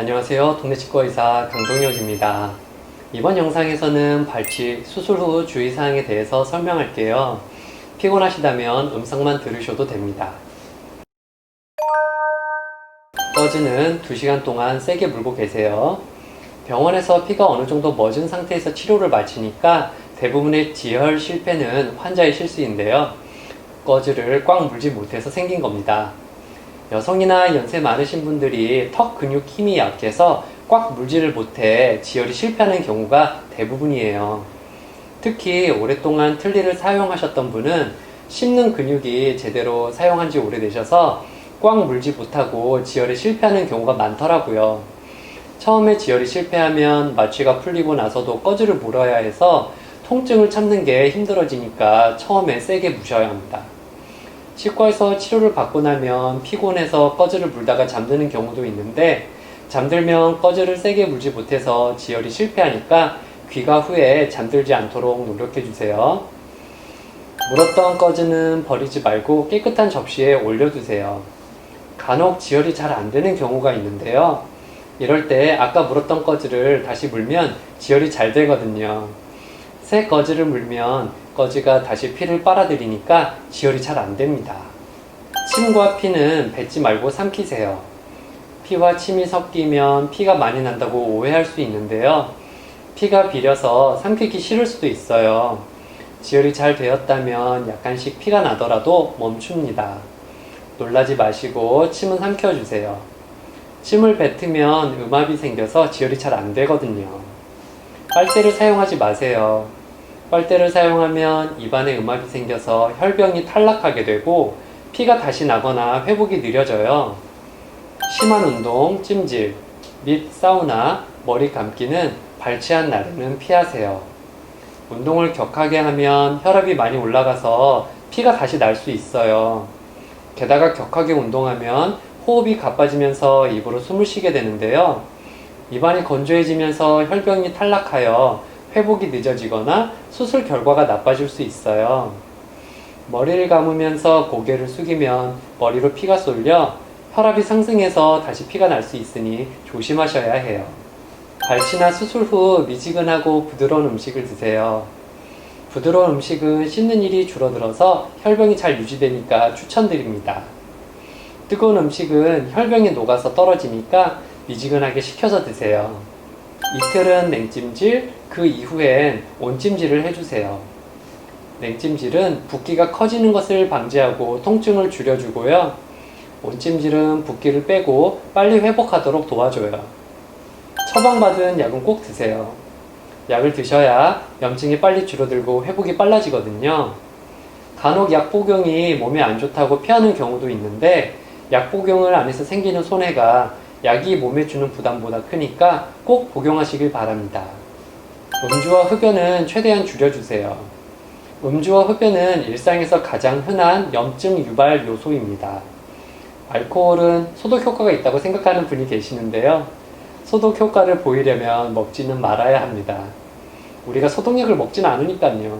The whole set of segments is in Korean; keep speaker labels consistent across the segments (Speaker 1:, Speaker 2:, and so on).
Speaker 1: 안녕하세요. 동네 치과의사 강동혁입니다. 이번 영상에서는 발치 수술 후 주의사항에 대해서 설명할게요. 피곤하시다면 음성만 들으셔도 됩니다. 꺼지는 2시간 동안 세게 물고 계세요. 병원에서 피가 어느 정도 멎은 상태에서 치료를 마치니까 대부분의 지혈 실패는 환자의 실수인데요. 꺼즈를 꽉 물지 못해서 생긴 겁니다. 여성이나 연세 많으신 분들이 턱 근육 힘이 약해서 꽉 물지를 못해 지혈이 실패하는 경우가 대부분이에요. 특히 오랫동안 틀니를 사용하셨던 분은 씹는 근육이 제대로 사용한 지 오래되셔서 꽉 물지 못하고 지혈이 실패하는 경우가 많더라고요. 처음에 지혈이 실패하면 마취가 풀리고 나서도 꺼즈를 물어야 해서 통증을 참는 게 힘들어지니까 처음에 세게 무셔야 합니다. 치과에서 치료를 받고 나면 피곤해서 꺼즈를 물다가 잠드는 경우도 있는데 잠들면 꺼즈를 세게 물지 못해서 지혈이 실패하니까 귀가 후에 잠들지 않도록 노력해 주세요. 물었던 꺼즈는 버리지 말고 깨끗한 접시에 올려두세요. 간혹 지혈이 잘 안 되는 경우가 있는데요. 이럴 때 아까 물었던 꺼즈를 다시 물면 지혈이 잘 되거든요. 새 꺼즈를 물면 꺼즈가 다시 피를 빨아들이니까 지혈이 잘 안 됩니다. 침과 피는 뱉지 말고 삼키세요. 피와 침이 섞이면 피가 많이 난다고 오해할 수 있는데요. 피가 비려서 삼키기 싫을 수도 있어요. 지혈이 잘 되었다면 약간씩 피가 나더라도 멈춥니다. 놀라지 마시고 침은 삼켜주세요. 침을 뱉으면 음압이 생겨서 지혈이 잘 안 되거든요. 빨대를 사용하지 마세요. 빨대를 사용하면 입안에 음압이 생겨서 혈병이 탈락하게 되고 피가 다시 나거나 회복이 느려져요. 심한 운동, 찜질, 및 사우나, 머리 감기는 발치한 날에는 피하세요. 운동을 격하게 하면 혈압이 많이 올라가서 피가 다시 날 수 있어요. 게다가 격하게 운동하면 호흡이 가빠지면서 입으로 숨을 쉬게 되는데요. 입안이 건조해지면서 혈병이 탈락하여 회복이 늦어지거나 수술 결과가 나빠질 수 있어요. 머리를 감으면서 고개를 숙이면 머리로 피가 쏠려 혈압이 상승해서 다시 피가 날 수 있으니 조심하셔야 해요. 발치나 수술 후 미지근하고 부드러운 음식을 드세요. 부드러운 음식은 씹는 일이 줄어들어서 혈병이 잘 유지되니까 추천드립니다. 뜨거운 음식은 혈병이 녹아서 떨어지니까 미지근하게 식혀서 드세요. 이틀은 냉찜질, 그 이후엔 온찜질을 해주세요. 냉찜질은 붓기가 커지는 것을 방지하고 통증을 줄여주고요. 온찜질은 붓기를 빼고 빨리 회복하도록 도와줘요. 처방받은 약은 꼭 드세요. 약을 드셔야 염증이 빨리 줄어들고 회복이 빨라지거든요. 간혹 약 복용이 몸에 안 좋다고 피하는 경우도 있는데 약 복용을 안 해서 생기는 손해가 약이 몸에 주는 부담보다 크니까 꼭 복용하시길 바랍니다. 음주와 흡연은 최대한 줄여주세요. 음주와 흡연은 일상에서 가장 흔한 염증 유발 요소입니다. 알코올은 소독 효과가 있다고 생각하는 분이 계시는데요. 소독 효과를 보이려면 먹지는 말아야 합니다. 우리가 소독약을 먹지는 않으니까요.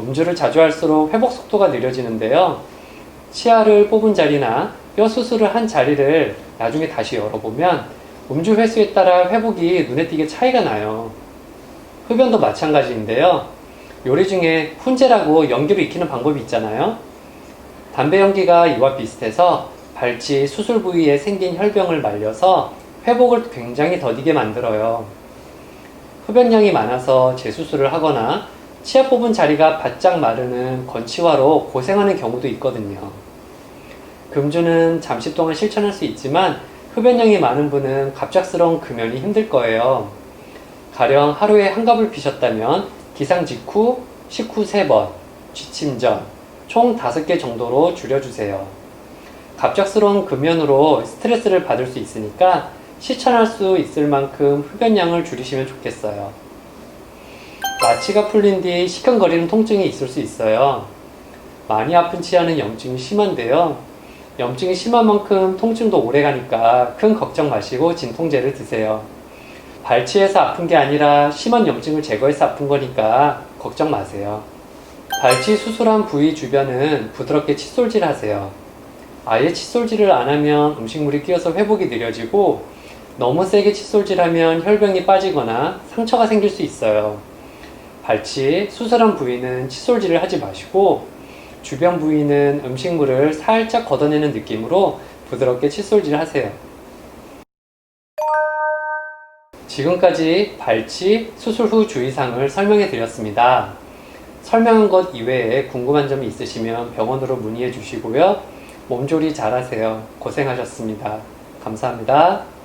Speaker 1: 음주를 자주 할수록 회복 속도가 느려지는데요. 치아를 뽑은 자리나 뼈 수술을 한 자리를 나중에 다시 열어보면 음주 횟수에 따라 회복이 눈에 띄게 차이가 나요. 흡연도 마찬가지인데요. 요리 중에 훈제라고 연기로 익히는 방법이 있잖아요. 담배 연기가 이와 비슷해서 발치 수술 부위에 생긴 혈병을 말려서 회복을 굉장히 더디게 만들어요. 흡연량이 많아서 재수술을 하거나 치아 뽑은 자리가 바짝 마르는 건치화로 고생하는 경우도 있거든요. 금주는 잠시 동안 실천할 수 있지만 흡연량이 많은 분은 갑작스러운 금연이 힘들 거예요. 가령 하루에 한 갑을 피셨다면 기상 직후, 식후 3번, 취침 전, 총 5개 정도로 줄여주세요. 갑작스러운 금연으로 스트레스를 받을 수 있으니까 실천할 수 있을 만큼 흡연량을 줄이시면 좋겠어요. 마취가 풀린 뒤 시큰거리는 통증이 있을 수 있어요. 많이 아픈 치아는 염증이 심한데요. 염증이 심한 만큼 통증도 오래 가니까 큰 걱정 마시고 진통제를 드세요. 발치해서 아픈 게 아니라 심한 염증을 제거해서 아픈 거니까 걱정 마세요. 발치 수술한 부위 주변은 부드럽게 칫솔질 하세요. 아예 칫솔질을 안 하면 음식물이 끼어서 회복이 느려지고 너무 세게 칫솔질하면 혈병이 빠지거나 상처가 생길 수 있어요. 발치, 수술한 부위는 칫솔질을 하지 마시고 주변 부위는 음식물을 살짝 걷어내는 느낌으로 부드럽게 칫솔질 하세요. 지금까지 발치, 수술 후 주의사항을 설명해 드렸습니다. 설명한 것 이외에 궁금한 점이 있으시면 병원으로 문의해 주시고요. 몸조리 잘 하세요. 고생하셨습니다. 감사합니다.